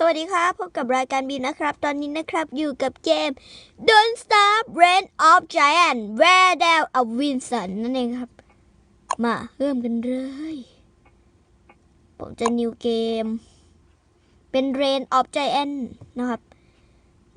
สวัสดีครับพบกับรายการบีนะครับ ตอนนี้นะครับอยู่กับเกม Don't Stop Reign of Giant Where There of Winston นั่นเองครับ มาเริ่มกันเลย ผมจะนิวเกม เป็น Reign of Giant นะครับ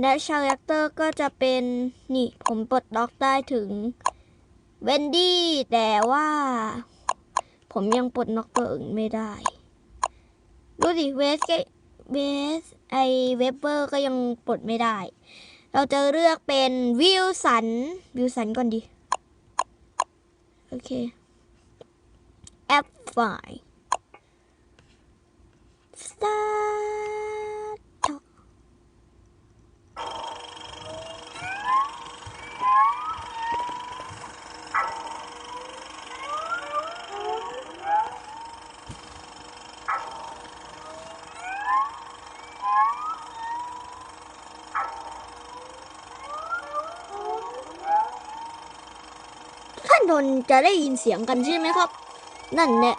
และชาแรคเตอร์ก็จะเป็นนี่ผมปลดล็อกได้ถึงเวนดี้แต่ว่า ผมยังปลดล็อกตัวอื่นไม่ได้ ดูดิเวสก็ เวสไอเวบเบอร์ก็ยังปลดไม่ได้ เราจะเลือกเป็นวิลสัน วิลสันก่อนดี โอเค แอปไฟ star ท่านทนจะได้ยินเสียงกันใช่ไหมครับ นั่นแหละ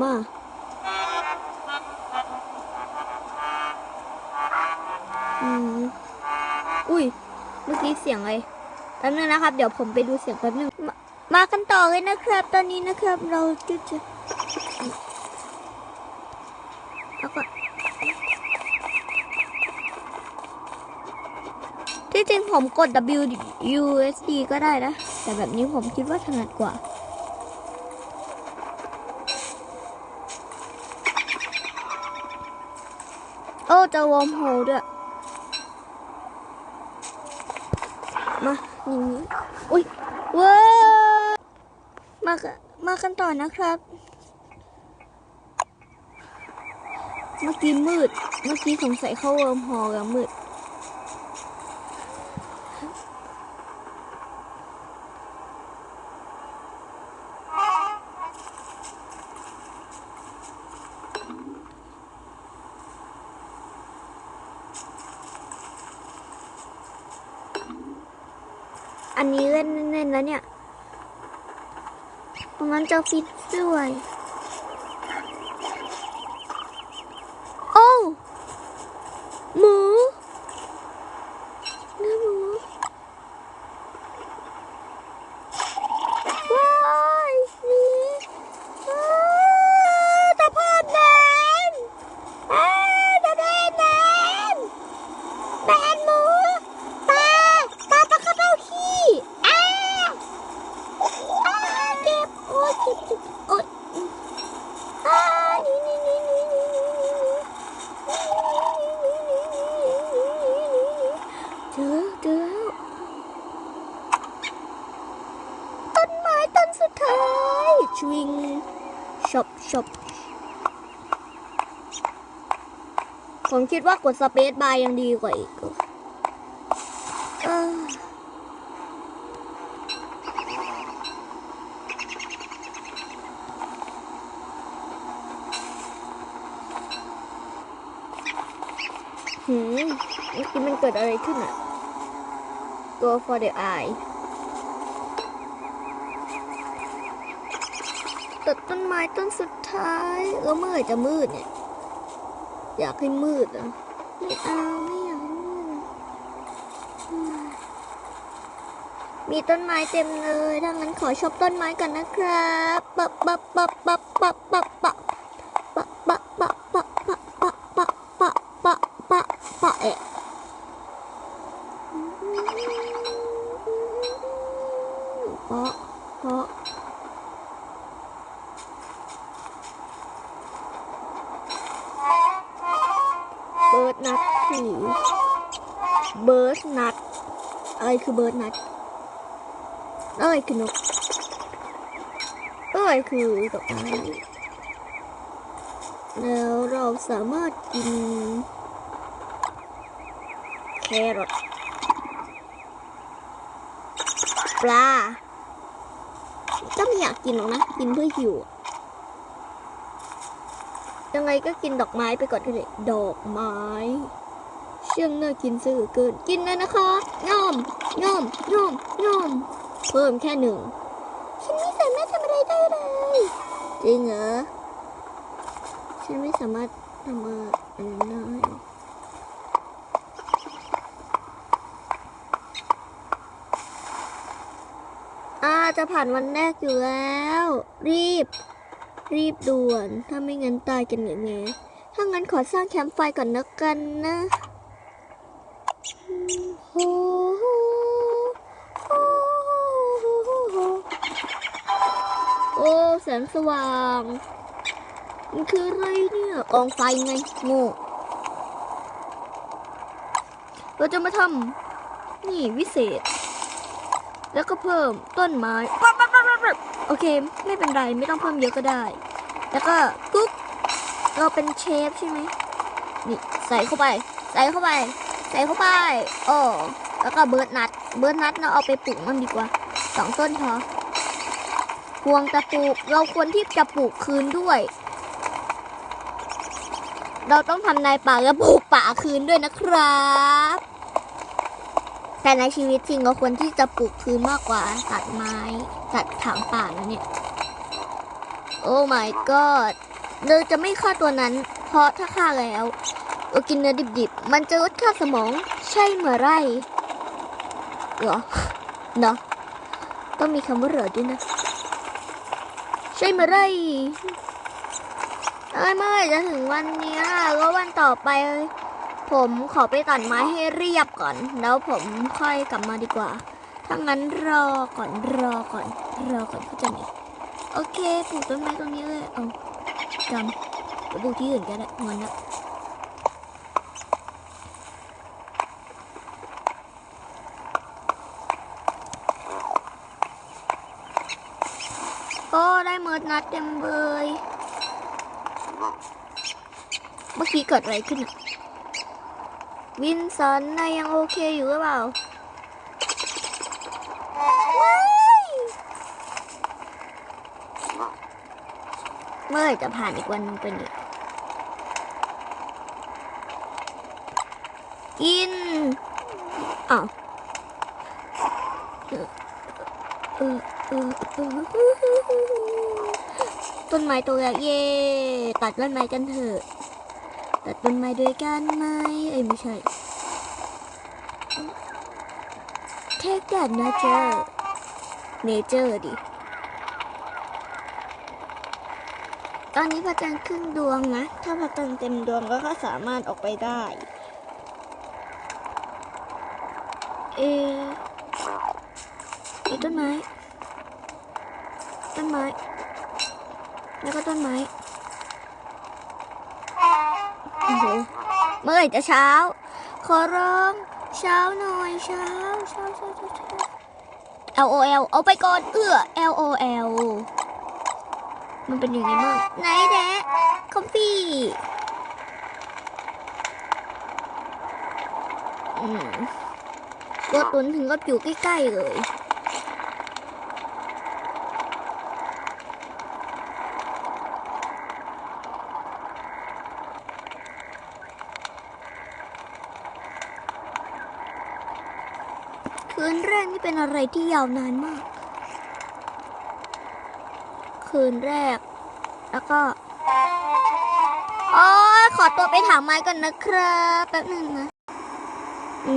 มาอืมอุ้ยเมื่อกี้เสียงอะไรแป๊บนึงนะครับ เดี๋ยวผมไปดูเสียงแป๊บนึงมามากันต่อเลยนะครับ ตอนนี้นะครับ เราจะจะเอาก่อน ที่จริงผมกด W U S D ก็ได้นะ แต่แบบนี้ผมคิดว่าถนัดกว่าโอ้เจะวอร์มโฮด้วยมาอย่างนี้อุ้ยเว้ยมามากันต่อนะครับ เมื่อกี้มืด เมื่อกี้สงสัยเข้าเวิร์มโฮแล้วมืด อันนี้เล่นเล่นแล้วเนี่ยตรงนั้นจะฟิตด้วย โอ้หมูเนื้อหมูว้ายนี่ว้ายตะพานแดนอ้ายตะแดนแดนแดนหมูตาตาตะกระเบ้าขี้อ้าอ้าเจ็บโอ้ยเจ็บเจ็บโอ้ยอ้านี่นี่นี่นี่นี่นี่เจอเจอแล้วต้นไม้ ต้นสุดท้ายชวิงชบชบผมคิดว่ากดสเปซบาร์ยังดีกว่าอีกอหืมเมื่อกี้มันเกิดอะไรขึ้นอะ Go for the eye ตัดต้นไม้ต้นสุดท้ายแล้วเมื่อไหร่จะมืดเนี่ย อยากให้มืดอะไม่เอาไม่อยากให้มืดมีต้นไม้เต็มเลยถ้างั้นขอชอบต้นไม้กันนะครับปะปะปะปะปะปะปะปะปะ ร์ดนัทคือเบิร์ดนัทอะไรคือเบิร์ดนัทอะไรคือนกอะไรคือดอกไม้แล้วเราสามารถกินแครอทปลาก็ไม่อยากกินหรอกนะ กินเพื่อหิว ยังไงก็กินดอกไม้ไปก่อนเลยดอกไม้ เชื่องน่ากินซะเหลือเกินกินเลยนะคะง่อมง่อมง่อมง่อมเพิ่มแค่หนึ่งฉันไม่สามารถทำอะไรได้เลยจริงเหรอฉันไม่สามารถทำอะไรได้อาจะผ่านวันแรกอยู่แล้ว รีบ รีบด่วน ถ้าไม่งั้นตายกันเหนื่ๆถ้างั้นขอสร้างแคมป์ไฟก่อนนะกันนะโอ้โอ้แสงสว่าง มันคืออะไรเนี่ยกองไฟไงโง่เราจะมาทำนี่วิเศษ แล้วก็เพิ่มต้นไม้ อเค ไม่เป็นไรไม่ต้องเพิ่มเยอะก็ได้ แล้วก็กุ๊กเราเป็นเชฟใช่ไหมนี่ใส่เข้าไป ใส่เข้าไป ใส่เข้าไปโอ้แล้วก็เบิร์ดนัทเบิร์ดนัทเราเอาไปปลูกมันดีกว่าสองต้นพอพวงจะปลูกเราควรที่จะปลูกคืนด้วย เราต้องทำนายป่าและปลูกป่าคืนด้วยนะครับ แต่ในชีวิตจริงเราควรที่จะปลูกคืนมากกว่าตัดไม้ตัดถางป่านะเนี่ย โอ้ my god เราจะไม่ฆ่าตัวนั้น เพราะถ้าฆ่าแล้วเรากินเนื้อดิบๆ มันจะลดค่าสมองใช่เมื่อไรเหรอเนาะต้องมีคำว่าเหรอด้วยนะ ใช่เมื่อไรเอ้ยเมื่อไหร่จะถึงวันนี้แล้ววันต่อไป ผมขอไปตัดไม้ให้เรียบก่อน แล้วผมค่อยกลับมาดีกว่า ถ้างั้นรอก่อนรอก่อน รอก่อนเขาจไหมโอเคปลูกต้นไม้ตรงนี้เลยเอาจำไปปลูกที่อื่นก็ได้งอนนะโอ้ได้เมิร์ดนัดเต็มเลยเมื่อกี้เกิดอะไรขึ้นอะ วินสันนายยังโอเคอยู่หรือเปล่าเมื่อจะผ่านอีกวันนึงเป็นอีกกินอ้าวเออเออเออเออต้นไม้ตัวใหญ่เย่ตัดต้นไม้กันเถอะ ตัดต้นไม้ด้วยกันไหมเอ้ยไม่ใช่ Take that nature nature ดิ ตอนนี้พระจันทร์ครึ่งดวงนะ ถ้าพระจันทร์เต็มดวงก็ก็สามารถออกไปได้ เอต้นไม้ ต้นไม้ แล้วก็ต้นไม้ เมื่อไหร่จะเช้า ขอร้องเช้าหน่อยเช้าเช้าเช้าเช้าเช้า L O L เอาไปก่อนเอื้อ L O L มันเป็นยังไงบ้างไหนแดะคอฟฟี่อืมตัวตุนถึงก็อยู่ใกล้ ๆ เลย คืนแรกนี่เป็นอะไร ที่ยาวนานมาก คืนแรก แล้วก็โอ้ยขอตัวไปถามไม้ก่อนนะครับแป๊บหนึงนะ อื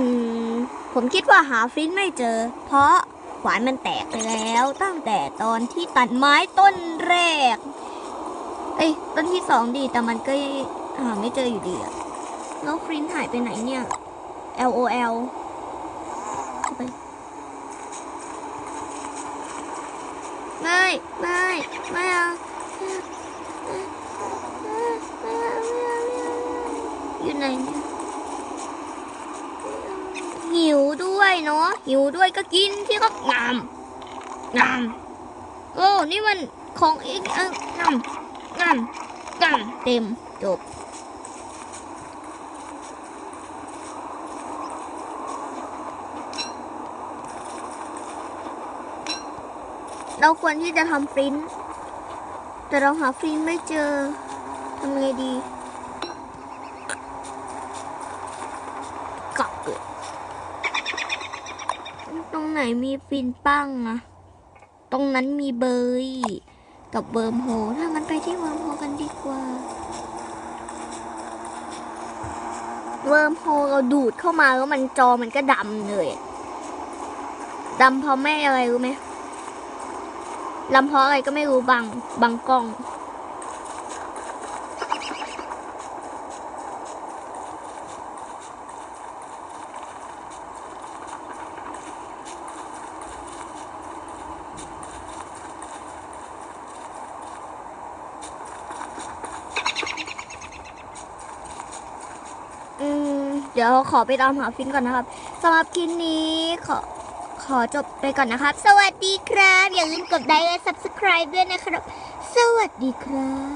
ม ผมคิดว่าหาฟรินไม่เจอ เพราะขวานมันแตกไปแล้วตั้งแต่ตอนที่ตัดไม้ต้นแรก เอ้ยต้นที่สองดีแต่มันก็หาไม่เจออยู่ดีอะแล้วฟรินหายไปไหนเนี่ย LOL O L เข้าไป ไม่ไม่ไม่เอาอยู่ไหนเนี่ยหิวด้วยเนาะหิวด้วยก็กินที่ก็งามงามโอ้นี่มันของอีกเอองามงามงามเต็มจบ เราควรที่จะทำฟรินท์แต่เราหาฟรินท์ไม่เจอทำไงดีกับเลยตรงไหนมีฟรินท์บ้งอะตรงนั้นมีเบยกับเวิร์มโฮลถ้ามันไปที่เวิร์มโฮลกันดีกว่า เวิร์มโฮลเราดูดเข้ามาแล้วมันจอมันก็ดำเลยดำเพราะไม่อะไรรู้ไหม ดำเพาะอะไรก็ไม่รู้บังบังกล้อง อืม เดี๋ยวขอไปตามหาฟินก่อนนะครับสำหรับคลิปนี้ขอ ขอจบไปก่อนนะครับ สวัสดีครับ อย่าลืมกดไลค์และ subscribe ด้วยนะครับ สวัสดีครับ